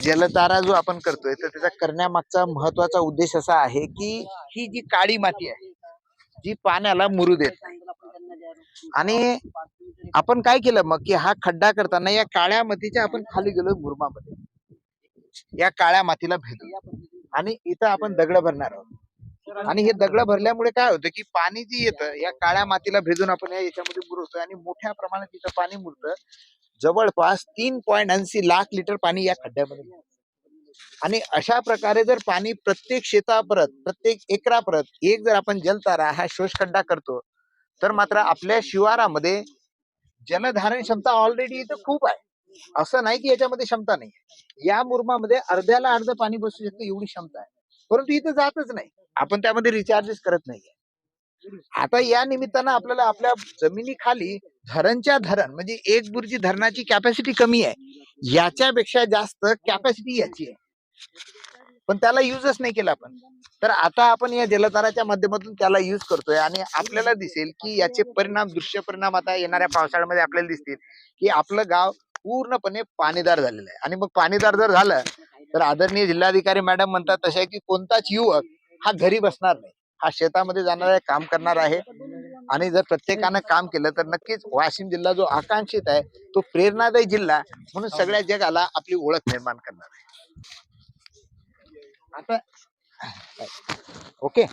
जलतारा जो आपण करतोय तर त्याचा करण्यामागचा महत्त्वाचा उद्देश असा आहे की ही जी काळी माती आहे जी पाण्याला मुरू देत. नाही आणि आपण काय केलं मग की हा खड्डा करताना या काळ्या मातीच्या आपण खाली गेलो मुरमामध्ये. या काळ्या मातीला भेटू आणि इथं आपण दगड भरणार आहोत. आणि हे दगड भरल्यामुळे काय होतं की पाणी जे येतं या काळ्या मातीला भेदून आपण या याच्यामध्ये मुरवतोय आणि मोठ्या प्रमाणात तिथं पाणी मुरतं. जवळपास तीन पॉईंट ऐंशी लाख लिटर पाणी या खड्ड्यामध्ये आणि अशा प्रकारे जर पाणी प्रत्येक शेतापरत प्रत्येक एकरापरत एक जर आपण जलतारा हा शोषखड्डा करतो तर मात्र आपल्या शिवारामध्ये जलधारण क्षमता ऑलरेडी इथं खूप आहे. असं नाही की याच्यामध्ये क्षमता नाही या मुरमामध्ये अर्ध्याला अर्ध पाणी बसू शकतं एवढी क्षमता आहे. परंतु इथं जातच नाही. आपण त्यामध्ये रिचार्जेस करत नाहीये. आता या निमित्तानं आपल्याला आपल्या जमिनीखाली धरणच्या धरण म्हणजे एक बुर्जी धरणाची कॅपॅसिटी कमी आहे. याच्यापेक्षा जास्त कॅपॅसिटी याची आहे. पण त्याला युजच नाही केला आपण. तर आता आपण या जलताराच्या माध्यमातून त्याला युज करतोय आणि आपल्याला दिसेल की याचे परिणाम दृश्य परिणाम आता येणाऱ्या पावसाळ्यामध्ये आपल्याला दिसतील की आपलं गाव पूर्णपणे पाणीदार झालेलं आहे. आणि मग पाणीदार जर झालं तर आदरणीय जिल्हाधिकारी मॅडम म्हणतात तसे की कोणताच युवक हा घरी बसणार नाही. हा शेतामध्ये जाणार आहे काम करणार आहे. आणि जर प्रत्येकानं काम केलं तर नक्कीच वाशिम जिल्हा जो आकांक्षित आहे तो प्रेरणादायी जिल्हा म्हणून सगळ्या जगाला आपली ओळख निर्माण करणार आहे. आता ओके?